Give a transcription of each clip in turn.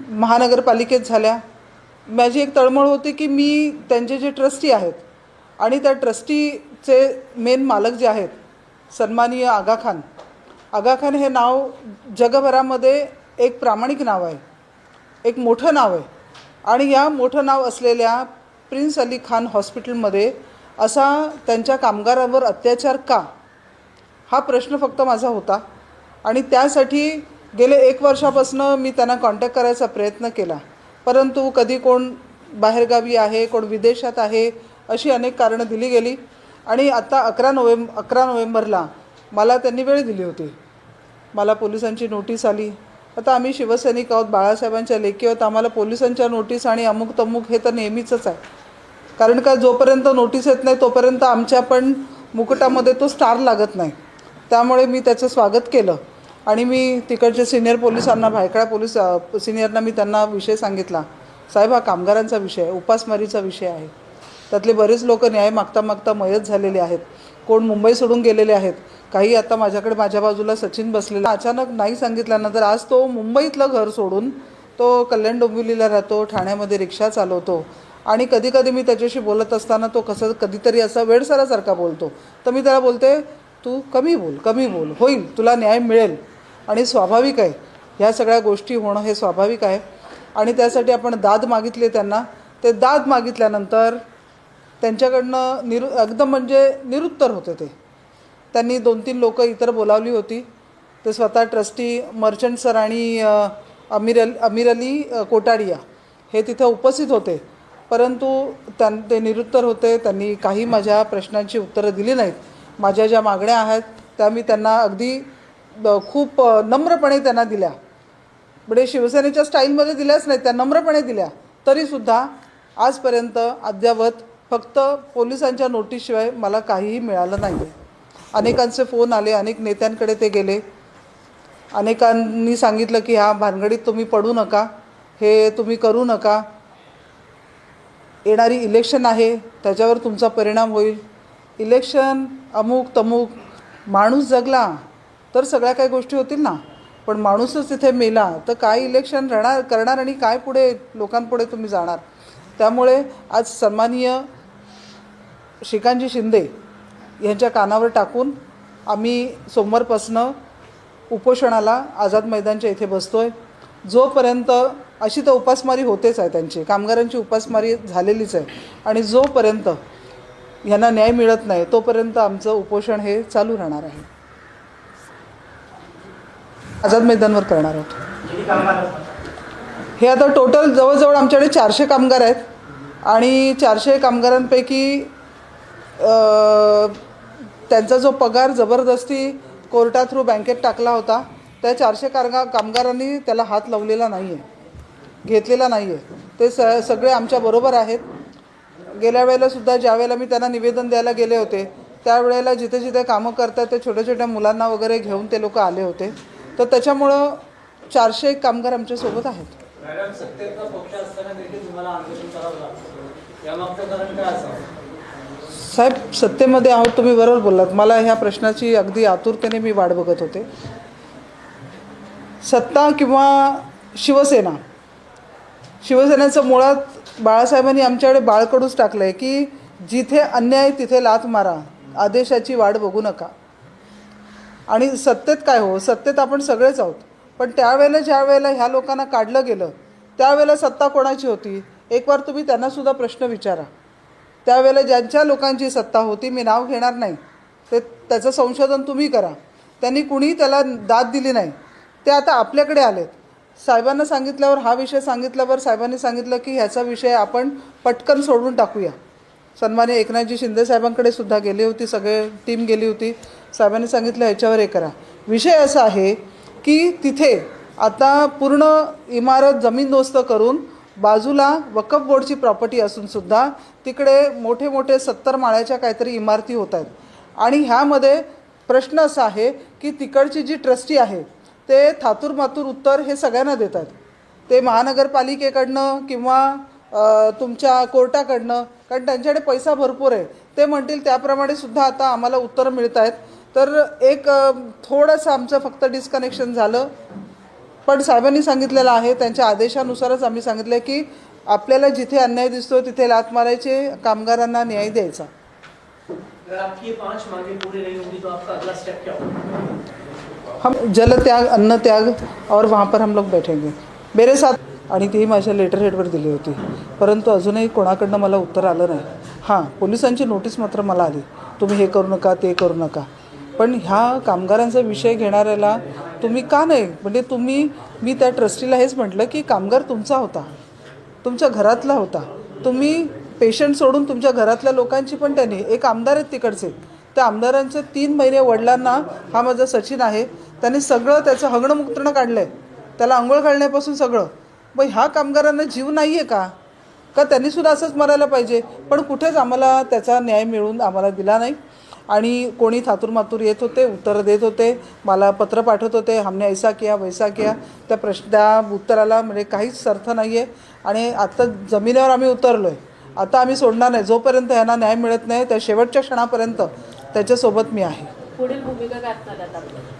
महानगरपालिकेत झाल्या. माझी एक तळमळ होती की मी त्यांचे जे ट्रस्टी आहेत आणि त्या ट्रस्टीचे मेन मालक जे आहेत सन्माननीय आगा खान. आगा खान हे नाव जगभरामध्ये एक प्रामाणिक नाव आहे. एक मोठं नाव आहे. आणि या मोठं नाव असलेल्या प्रिन्स अली खान हॉस्पिटलमध्ये असा त्यांच्या कामगारांवर अत्याचार का? हा प्रश्न फक्त माझा होता. आणि त्यासाठी गेले एक वर्षापासून मी त्यांना कॉन्टॅक्ट करायचा प्रयत्न केला. परंतु कधी कोण बाहेरगावी आहे कोण विदेशात आहे अशी अनेक कारणं दिली गेली. आणि आत्ता अकरा नोव्हेंब अकरा नोव्हेंबरला मला त्यांनी वेळ दिली होती. मला पोलिसांची नोटीस आली. आता आम्ही शिवसैनिक आहोत बाळासाहेबांच्या लेखी आहोत. आम्हाला पोलिसांच्या नोटीस आणि अमुक तमुक हे तर नेहमीचंच आहे. कारण का जोपर्यंत नोटीस येत नाही तोपर्यंत आमच्या पण मुकुटामध्ये तो स्टार लागत नाही. त्यामुळे मी त्याचं स्वागत केलं. आणि मी तिकडचे सिनियर पोलिसांना भायखळा पोलीस सिनियरना मी त्यांना विषय सांगितला. साहेब हा कामगारांचा विषय आहे उपासमारीचा विषय आहे. त्यातले बरेच लोक न्याय मागता मागता मयत झालेले आहेत. कोण मुंबई सोडून गेलेले आहेत. काही आता माझ्याकडे माझ्या बाजूला सचिन बसलेला अचानक नाही सांगितल्यानंतर आज तो मुंबईतलं घर सोडून तो कल्याण डोंबिवलीला राहतो ठाण्यामध्ये रिक्षा चालवतो. आणि कधी कधी मी त्याच्याशी बोलत असताना तो कसं कधीतरी असा वेडसरासारखा बोलतो. तर मी त्याला बोलते तू कमी बोल कमी बोल होईल तुला न्याय मिळेल. आणि स्वाभाविक आहे. ह्या सगळ्या गोष्टी होणं हे स्वाभाविक आहे. आणि त्यासाठी आपण दाद मागितले त्यांना. ते दाद मागितल्यानंतर त्यांच्याकडनं निरु एकदम म्हणजे निरुत्तर होते ते. त्यांनी दोन तीन लोकं इतर बोलावली होती. ते स्वतः ट्रस्टी मर्चंट सर आणि अ, अमीर अल अमीर अली कोटाडिया हे तिथे उपस्थित होते. परंतु त्यां ते निरुत्तर होते. त्यांनी काही माझ्या प्रश्नांची उत्तरं दिली नाहीत. माझ्या ज्या मागण्या आहेत त्या मी त्यांना अगदी खूप नम्रपणे त्यांना दिल्या. म्हणजे शिवसेनेच्या स्टाईलमध्ये दिल्याच नाहीत त्या नम्रपणे दिल्या. तरीसुद्धा आजपर्यंत अद्यावत फक्त पोलिसांच्या नोटीसशिवाय मला काहीही मिळालं नाही. आहे अनेकांचे फोन आले अनेक नेत्यांकडे ते गेले. अनेकांनी सांगितलं की ह्या भानगडीत तुम्ही पडू नका. हे तुम्ही करू नका. येणारी इलेक्शन आहे त्याच्यावर तुमचा परिणाम होईल. इलेक्शन अमुक तमुक माणूस जगला. तर सगळ्या काही गोष्टी होतील ना. पण माणूसच तिथे मेला तर काय इलेक्शन राहणार करणार आणि काय पुढे लोकांपुढे तुम्ही जाणार. त्यामुळे आज सन्माननीय श्रीकांतजी शिंदे यांच्या कानावर टाकून आम्ही सोमवारपासनं उपोषणाला आझाद मैदानच्या इथे बसतो आहे जोपर्यंत अशी तर उपासमारी होतेच आहे त्यांची कामगारांची उपासमारी झालेलीच आहे. आणि जोपर्यंत यांना न्याय मिळत नाही तोपर्यंत आमचं उपोषण हे चालू राहणार आहे. आझाद मैदानवर करणार आहोत. हे आता टोटल जवळजवळ आमच्याकडे चारशे कामगार आहेत. आणि चारशे कामगारांपैकी त्यांचा जो पगार जबरदस्ती कोर्टा थ्रू बँकेत टाकला होता त्या चारशे कारगा कामगारांनी त्याला हात लावलेला नाही आहे घेतलेला नाही आहे ते स सगळे आमच्याबरोबर आहेत. गेल्या वेळेलासुद्धा ज्यावेळेला ज्या वेळेला मी त्यांना निवेदन द्यायला गेले होते त्यावेळेला जिथे जिथे कामं करतात ते छोट्या छोट्या मुलांना वगैरे घेऊन ते लोक आले होते. तर त्याच्यामुळं चारशे कामगार आमच्यासोबत आहेत. मॅडम सत्तेचा पक्ष असताना देखील तुम्हाला आंदोलन करावं लागतं. यामागचं कारण काय असावं? साहेब सत्तेमध्ये आहोत तुम्ही बरोबर बोललात. मला ह्या प्रश्नाची अगदी आतुरतेने मी वाट बघत होते. सत्ता किंवा शिवसेना शिवसेनेचं मुळात बाळासाहेबांनी आमच्याकडे बाळकडूच टाकलं आहे की जिथे अन्याय तिथे लाथ मारा आदेशाची वाट बघू नका. आणि सत्तेत काय हो? सत्तेत आपण सगळेच आहोत. पण त्यावेळेला ज्या वेळेला ह्या लोकांना काढलं गेलं त्यावेळेला सत्ता कोणाची होती? एक वार तुम्ही त्यांनासुद्धा प्रश्न विचारा. त्यावेळेला ज्यांच्या लोकांची सत्ता होती मी नाव घेणार नाही. ते त्याचं संशोधन तुम्ही करा. त्यांनी कुणीही त्याला दाद दिली नाही. ते आता आपल्याकडे आलेत. साहेबांना सांगितल्यावर हा विषय सांगितल्यावर साहेबांनी सांगितलं की ह्याचा विषय आपण पटकन सोडून टाकूया. सन्मान्य एकनाथजी शिंदे साहेबांकडे सुद्धा गेली होती सगळे टीम गेली होती. साहेबांनी सांगितलं याच्यावर हे करा. विषय असा आहे की तिथे आता पूर्ण इमारत जमीनदोस्त करून बाजूला वकफ बोर्डची प्रॉपर्टी असून सुद्धा तिकडे मोठे मोठे सत्तर माळ्याच्या काहीतरी इमारती होत आहेत. आणि ह्यामध्ये प्रश्न असा आहे की तिकडची जी ट्रस्टी आहे ते थातूर मातूर उत्तर हे सगळ्यांना देतात. ते महानगरपालिकेकडनं किंवा तुमच्या कोर्टाकडनं कारण त्यांच्याकडे पैसा भरपूर आहे. ते म्हणतील त्याप्रमाणे सुद्धा आता आम्हाला उत्तरं मिळत आहेत तर एक थोडंसं आमचं फक्त डिस्कनेक्शन झालं. पण साहेबांनी सांगितलेलं आहे त्यांच्या आदेशानुसारच आम्ही सांगितलं की आपल्याला जिथे अन्याय दिसतो तिथे लात मारायचे कामगारांना न्याय द्यायचा. अगर आपकी ये पांच मांगे पूरी नहीं होंगी तो आपका अगला स्टेप क्या होगा? हम जल त्याग अन्न त्याग और वहाँ पर हम लोग बैठेंगे। मेरे साथ आणि ती माझ्या लेटर हेडवर दिली होती. परंतु अजूनही कोणाकडनं मला उत्तर आलं नाही. हां पोलिसांची नोटीस मात्र मला आली. तुम्ही हे करू नका ते करू नका. पण ह्या कामगारांचा विषय घेणाऱ्याला तुम्ही का नाही? म्हणजे तुम्ही मी त्या ट्रस्टीला हेच म्हटलं की कामगार तुमचा होता तुमच्या घरातला होता. तुम्ही पेशंट सोडून तुमच्या घरातल्या लोकांची पण त्यांनी एक आमदार आहेत तिकडचे त्या आमदारांचे तीन महिने वडिलांना हा माझा सचिन आहे त्याने सगळं त्याचं हगणं मुक्तणं काढलं आहे त्याला आंघोळ घालण्यापासून सगळं. मग ह्या कामगारांना जीव नाही आहे का का त्यांनीसुद्धा असंच मरायला पाहिजे? पण कुठेच आम्हाला त्याचा न्याय मिळून आम्हाला दिला नाही. आणि कोणी थातूर मातूर येत होते उत्तरं देत होते मला पत्र पाठवत होते हमने ऐसा किया वैसा किया. त्या प्रश्न त्या उत्तराला म्हणजे काहीच अर्थ नाही आहे आणि आत्ता जमिनीवर आम्ही उतरलो आहे आता आम्ही सोडणार नाही. जोपर्यंत यांना न्याय मिळत नाही त्या शेवटच्या क्षणापर्यंत त्याच्यासोबत मी आहे. पुढील भूमिका?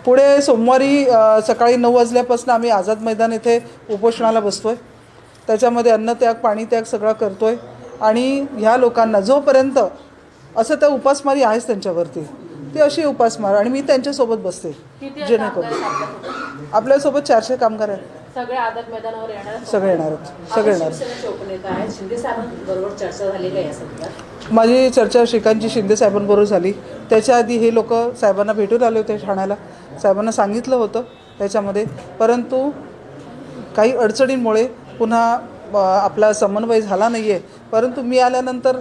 पुढे सोमवारी सकाळी नऊ वाजल्यापासून आम्ही आझाद मैदान येथे उपोषणाला बसतो आहे त्याच्यामध्ये अन्नत्याग पाणीत्याग सगळा करतो आहे आणि ह्या लोकांना जोपर्यंत असं त्या उपासमारी आहेच त्यांच्यावरती. ती अशी उपासमार आणि मी त्यांच्यासोबत बसते. जेणेकरून. आपल्यासोबत? चारशे कामगार आहेत. सगळे मैदानावर येणार? सगळे येणार सगळे येणार माझी चर्चा श्रीकांतजी शिंदे साहेबांबरोबर झाली. त्याच्या आधी हे लोक साहेबांना भेटून आले होते ठाण्याला. साहेबांना सांगितलं होतं त्याच्यामध्ये. परंतु काही अडचणींमुळे पुन्हा आपला समन्वय झाला नाही आहे परंतु मी आल्यानंतर